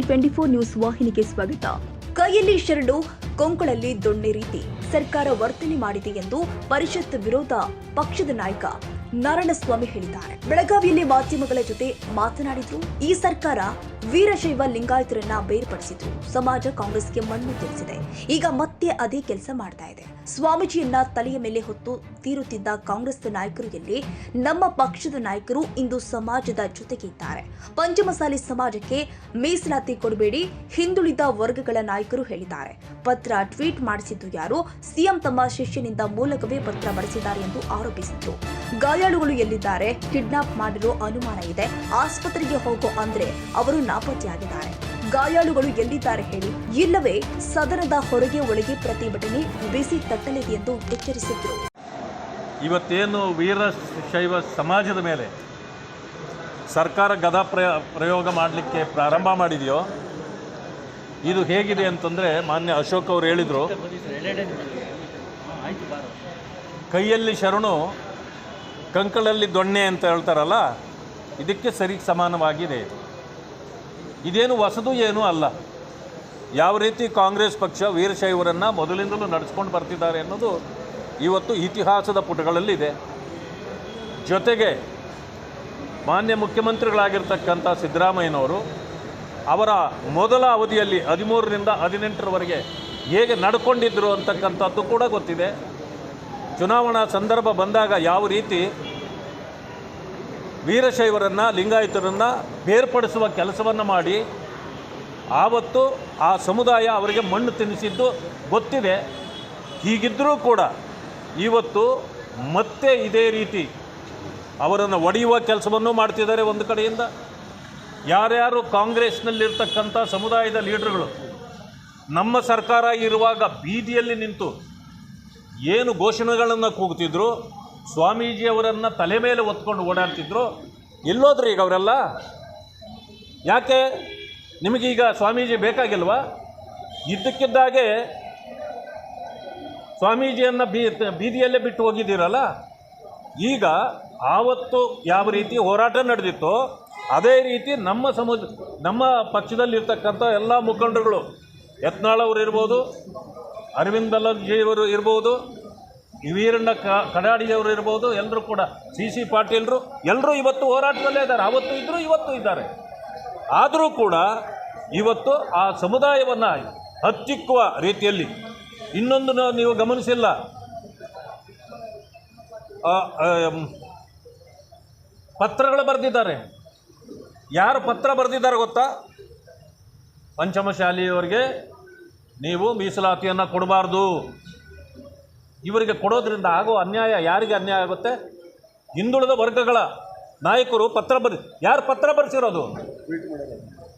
TV twenty four news ವಾಹಿನಿಗೆ ಸ್ವಾಗತ. ಕೈಯಲ್ಲಿ ಶರಡು ಕೊಂಕಳಲ್ಲಿ ದೊಣ್ಣೆ ರೀತಿ. ಸರ್ಕಾರ ವರ್ತನೆ ಮಾಡಿದೆ ಎಂದು ಪರಿಷತ್ ವಿರೋಧ ಪಕ್ಷದ ನಾಯಕ. ನಾರಾಯಣಸ್ವಾಮಿ ಹೇಳಿದ್ದಾರೆ. ಬೆಳಗಾವಿಯಲ್ಲಿ ಮಾಧ್ಯಮಗಳ ಜೊತೆ ಮಾತನಾಡಿದ್ರು. ಈ ಸರ್ಕಾರ ವೀರಶೈವ ಲಿಂಗಾಯತರನ್ನ ಬೇರ್ಪಡಿಸಿದ್ರು. ಸಮಾಜ ಕಾಂಗ್ರೆಸ್ಗೆ ಮಣ್ಣು ತಿಳಿಸಿದೆ ಈಗ ಮತ್ತೆ ಅದೇ ಕೆಲಸ ಮಾಡ್ತಾ ಇದೆ. ಸ್ವಾಮೀಜಿಯನ್ನ ತಲೆಯ ಮೇಲೆ ಹೊತ್ತು ತೀರುತ್ತಿದ್ದ ಕಾಂಗ್ರೆಸ್ ನಾಯಕರು ಎಲ್ಲಿ? ನಮ್ಮ ಪಕ್ಷದ ನಾಯಕರು ಇಂದು ಸಮಾಜದ ಜೊತೆಗೆ ಇದ್ದಾರೆ. ಪಂಚಮಸಾಲಿ ಸಮಾಜಕ್ಕೆ ಮೀಸಲಾತಿ ಕೊಡಬೇಡಿ ಹಿಂದುಳಿದ ವರ್ಗಗಳ ನಾಯಕರು ಹೇಳಿದ್ದಾರೆ. ಪತ್ರ ಟ್ವೀಟ್ ಮಾಡಿಸಿದ್ದು ಯಾರು? ಸಿಎಂ ತಮ್ಮ ಶಿಷ್ಯನಿಂದ ಮೂಲಕವೇ ಪತ್ರ ಬರೆಸಿದ್ದಾರೆ ಎಂದು ಆರೋಪಿಸಿದ್ರು. ಗಾಯಾಳುಗಳು ಎಲ್ಲಿದ್ದಾರೆ? ಕಿಡ್ನಾಪ್ ಮಾಡಿರೋ ಅನುಮಾನ ಇದೆ. ಆಸ್ಪತ್ರೆಗೆ ಹೋಗೋ ಅಂದ್ರೆ ಅವರು ನಾಪತ್ತೆಯಾಗಿದ್ದಾರೆ. ಗಾಯಾಳುಗಳು ಎಲ್ಲಿದ್ದಾರೆ ಹೇಳಿ? ಇಲ್ಲವೇ, ಸದನದ ಹೊರಗೆ ಒಳಗೆ ಪ್ರತಿಭಟನೆ ಬಿಸಿ ತಟ್ಟಲಿದೆ ಎಂದು ಎಚ್ಚರಿಸಿದ್ರು. ಇವತ್ತೇನು ವೀರಶೈವ ಸಮಾಜದ ಮೇಲೆ ಸರ್ಕಾರ ಗದಾ ಪ್ರಯ, ಪ್ರಯೋಗ ಮಾಡಲಿಕ್ಕೆ ಪ್ರಾರಂಭ ಮಾಡಿದೆಯೋ? ಇದು ಹೇಗಿದೆ ಅಂತಂದರೆ ಮಾನ್ಯ ಅಶೋಕ್ ಅವರು ಹೇಳಿದರು. ಕೈಯಲ್ಲಿ ಶರಣು ಕಂಕಳಲ್ಲಿ ದೊಣ್ಣೆ ಅಂತ ಹೇಳ್ತಾರಲ್ಲ, ಇದಕ್ಕೆ ಸರಿ ಸಮಾನವಾಗಿದೆ. ಇದು ಇದೇನು ಹೊಸದು ಏನೂ ಅಲ್ಲ. ಯಾವ ರೀತಿ ಕಾಂಗ್ರೆಸ್ ಪಕ್ಷ ವೀರಶೈವರನ್ನು ಮೊದಲಿಂದಲೂ ನಡೆಸ್ಕೊಂಡು ಬರ್ತಿದ್ದಾರೆ ಅನ್ನೋದು ಇವತ್ತು ಇತಿಹಾಸದ ಪುಟಗಳಲ್ಲಿದೆ. ಜೊತೆಗೆ ಮಾನ್ಯ ಮುಖ್ಯಮಂತ್ರಿಗಳಾಗಿರ್ತಕ್ಕಂಥ ಸಿದ್ದರಾಮಯ್ಯನವರು ಅವರ ಮೊದಲ ಅವಧಿಯಲ್ಲಿ ಹದಿಮೂರರಿಂದ ಹದಿನೆಂಟರವರೆಗೆ ಹೇಗೆ ನಡ್ಕೊಂಡಿದ್ದರು ಅಂತಕ್ಕಂಥದ್ದು ಕೂಡ ಗೊತ್ತಿದೆ. ಚುನಾವಣಾ ಸಂದರ್ಭ ಬಂದಾಗ ಯಾವ ರೀತಿ ವೀರಶೈವರನ್ನು, ಲಿಂಗಾಯತರನ್ನು ಬೇರ್ಪಡಿಸುವ ಕೆಲಸವನ್ನು ಮಾಡಿ, ಆವತ್ತು ಆ ಸಮುದಾಯ ಅವರಿಗೆ ಮಣ್ಣು ತಿನ್ನಿಸಿದ್ದು ಗೊತ್ತಿದೆ. ಹೀಗಿದ್ದರೂ ಕೂಡ ಇವತ್ತು ಮತ್ತೆ ಇದೇ ರೀತಿ ಅವರನ್ನು ಒಡೆಯುವ ಕೆಲಸವನ್ನು ಮಾಡ್ತಿದ್ದಾರೆ ಒಂದು ಕಡೆಯಿಂದ. ಯಾರ್ಯಾರು ಕಾಂಗ್ರೆಸ್ನಲ್ಲಿರ್ತಕ್ಕಂಥ ಸಮುದಾಯದ ಲೀಡ್ರುಗಳು, ನಮ್ಮ ಸರ್ಕಾರ ಇರುವಾಗ ಬೀದಿಯಲ್ಲಿ ನಿಂತು ಏನು ಘೋಷಣೆಗಳನ್ನು ಕೂಗ್ತಿದ್ರು? ಸ್ವಾಮೀಜಿಯವರನ್ನು ತಲೆ ಮೇಲೆ ಹೊತ್ಕೊಂಡು ಓಡಾಡ್ತಿದ್ರು. ಎಲ್ಲೋದ್ರಿ ಈಗ ಅವರೆಲ್ಲ. ಯಾಕೆ? ನಿಮಗೀಗ ಸ್ವಾಮೀಜಿ ಬೇಕಾಗಿಲ್ವಾ? ಇದ್ದಕ್ಕಿದ್ದಾಗೆ ಸ್ವಾಮೀಜಿಯನ್ನು ಬೀ ಬೀದಿಯಲ್ಲೇ ಬಿಟ್ಟು ಹೋಗಿದ್ದೀರಲ್ಲ? ಈಗ ಆವತ್ತು ಯಾವ ರೀತಿ ಹೋರಾಟ ನಡೆದಿತ್ತೋ, ಅದೇ ರೀತಿ ನಮ್ಮ ಸಮುದ ನಮ್ಮ ಪಕ್ಷದಲ್ಲಿರ್ತಕ್ಕಂಥ ಎಲ್ಲ ಮುಖಂಡರುಗಳು, ಯತ್ನಾಳ್ ಅವರು ಇರ್ಬೋದು ಅರವಿಂದ್ ಬೆಲ್ಲಜಿಯವರು ಇರ್ಬೋದು, ವೀರಣ್ಣ ಕಡಾಡಿಯವರು ಇರ್ಬೋದು, ಎಲ್ಲರೂ ಕೂಡ ಸಿ ಸಿ ಪಾಟೀಲ್ರು, ಎಲ್ಲರೂ ಇವತ್ತು ಹೋರಾಟದಲ್ಲೇ ಇದ್ದಾರೆ. ಅವತ್ತು ಇದ್ದರು ಇವತ್ತು ಇದ್ದಾರೆ. ಆದರೂ ಕೂಡ ಇವತ್ತು ಆ ಸಮುದಾಯವನ್ನು ಹತ್ತಿಕ್ಕುವ ರೀತಿಯಲ್ಲಿ ಇನ್ನೊಂದು ನೀವು ಗಮನಿಸಿಲ್ಲ. ಪತ್ರಗಳು ಬರೆದಿದ್ದಾರೆ. ಯಾರು ಪತ್ರ ಬರೆದಿದ್ದಾರೆ ಗೊತ್ತಾ? ಪಂಚಮಶಾಲಿಯವರಿಗೆ ನೀವು ಮೀಸಲಾತಿಯನ್ನು ಕೊಡಬಾರ್ದು. ಇವರಿಗೆ ಕೊಡೋದ್ರಿಂದ ಆಗೋ ಅನ್ಯಾಯ ಯಾರಿಗೆ ಅನ್ಯಾಯ ಆಗುತ್ತೆ? ಹಿಂದುಳಿದ ವರ್ಗಗಳ ನಾಯಕರು ಪತ್ರ ಬರಿ, ಯಾರು ಪತ್ರ ಬರೆಸಿರೋದು?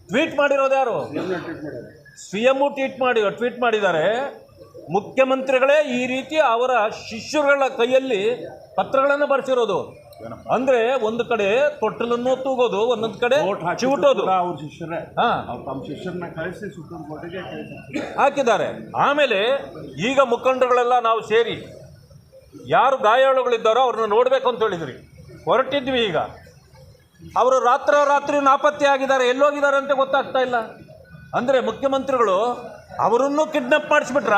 ಟ್ವೀಟ್ ಮಾಡಿರೋದು ಯಾರು? ಸಿ ಎಮ್ಮು ಟ್ವೀಟ್ ಮಾಡಿ, ಟ್ವೀಟ್ ಮಾಡಿದ್ದಾರೆ. ಮುಖ್ಯಮಂತ್ರಿಗಳೇ ಈ ರೀತಿ ಅವರ ಶಿಷ್ಯರುಗಳ ಕೈಯಲ್ಲಿ ಪತ್ರಗಳನ್ನು ಬರೆಸಿರೋದು. ಅಂದ್ರೆ ಒಂದು ಕಡೆ ತೊಟ್ಟಲನ್ನು ತೂಗೋದು ಒಂದೊಂದು ಕಡೆ ಚಿವುಟೋದು. ಅವ್ರ ಶಿಷ್ಯರೇ. ಹಾ. ತಮ್ಮ ಶಿಷ್ಯರನ್ನ ಕಳಿಸಿ ಸುಪ್ರೀಂ ಕೋರ್ಟಿಗೆ ಹಾಕಿದ್ದಾರೆ. ಆಮೇಲೆ ಈಗ ಮುಖಂಡರುಗಳೆಲ್ಲ ನಾವು ಸೇರಿ ಯಾರು ಗಾಯಾಳುಗಳಿದ್ದಾರೋ ಅವ್ರನ್ನ ನೋಡಬೇಕು ಅಂತ ಹೇಳಿದ್ರಿ. ಹೊರಟಿದ್ವಿ ಈಗ. ಅವರು ರಾತ್ರ ರಾತ್ರಿ ನಾಪತ್ತೆ ಆಗಿದ್ದಾರೆ ಎಲ್ಲೋಗಿದ್ದಾರೆ ಅಂತ ಗೊತ್ತಾಗ್ತಾ ಇಲ್ಲ. ಅಂದರೆ ಮುಖ್ಯಮಂತ್ರಿಗಳು ಅವರನ್ನು ಕಿಡ್ನಪ್ ಮಾಡಿಸ್ಬಿಟ್ರ?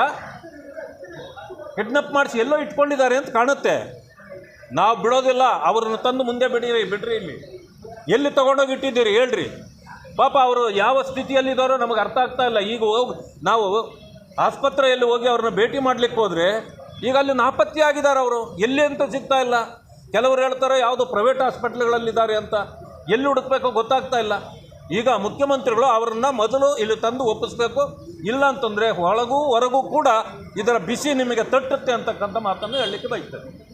ಕಿಡ್ನಪ್ ಮಾಡಿಸಿ ಎಲ್ಲೋ ಇಟ್ಕೊಂಡಿದ್ದಾರೆ ಅಂತ ಕಾಣುತ್ತೆ. ನಾವು ಬಿಡೋದಿಲ್ಲ, ಅವ್ರನ್ನ ತಂದು ಮುಂದೆ ಬಿಡಿರಿ, ಬಿಡ್ರಿ ಇಲ್ಲಿ. ಎಲ್ಲಿ ತಗೊಂಡೋಗಿ ಇಟ್ಟಿದ್ದೀರಿ, ಹೇಳ್ರಿ. ಪಾಪ ಅವರು ಯಾವ ಸ್ಥಿತಿಯಲ್ಲಿದ್ದಾರೋ ನಮಗೆ ಅರ್ಥ ಆಗ್ತಾ ಇಲ್ಲ. ಈಗ ಹೋಗಿ, ನಾವು ಆಸ್ಪತ್ರೆಯಲ್ಲಿ ಹೋಗಿ ಅವ್ರನ್ನ ಭೇಟಿ ಮಾಡ್ಲಿಕ್ಕೆ ಹೋದರೆ, ಈಗ ಅಲ್ಲಿ ನಾಪತ್ತೆ ಆಗಿದ್ದಾರೆ ಅವರು. ಎಲ್ಲಿ ಅಂತ ಸಿಗ್ತಾ ಇಲ್ಲ. ಕೆಲವರು ಹೇಳ್ತಾರೆ, ಯಾವುದು ಪ್ರೈವೇಟ್ ಹಾಸ್ಪಿಟ್ಲ್ಗಳಲ್ಲಿದ್ದಾರೆ ಅಂತ. ಎಲ್ಲಿ ಹುಡುಕ್ಬೇಕೋ ಗೊತ್ತಾಗ್ತಾ ಇಲ್ಲ. ಈಗ ಮುಖ್ಯಮಂತ್ರಿಗಳು ಅವರನ್ನು ಮೊದಲು ಇಲ್ಲಿ ತಂದು ಒಪ್ಪಿಸ್ಬೇಕು. ಇಲ್ಲ ಅಂತಂದರೆ ಒಳಗೂ ಹೊರಗೂ ಕೂಡ ಇದರ ಬಿಸಿ ನಿಮಗೆ ತಟ್ಟುತ್ತೆ ಅಂತಕ್ಕಂಥ ಮಾತನ್ನು ಹೇಳಲಿಕ್ಕೆ ಬಯಸ್ತೇನೆ.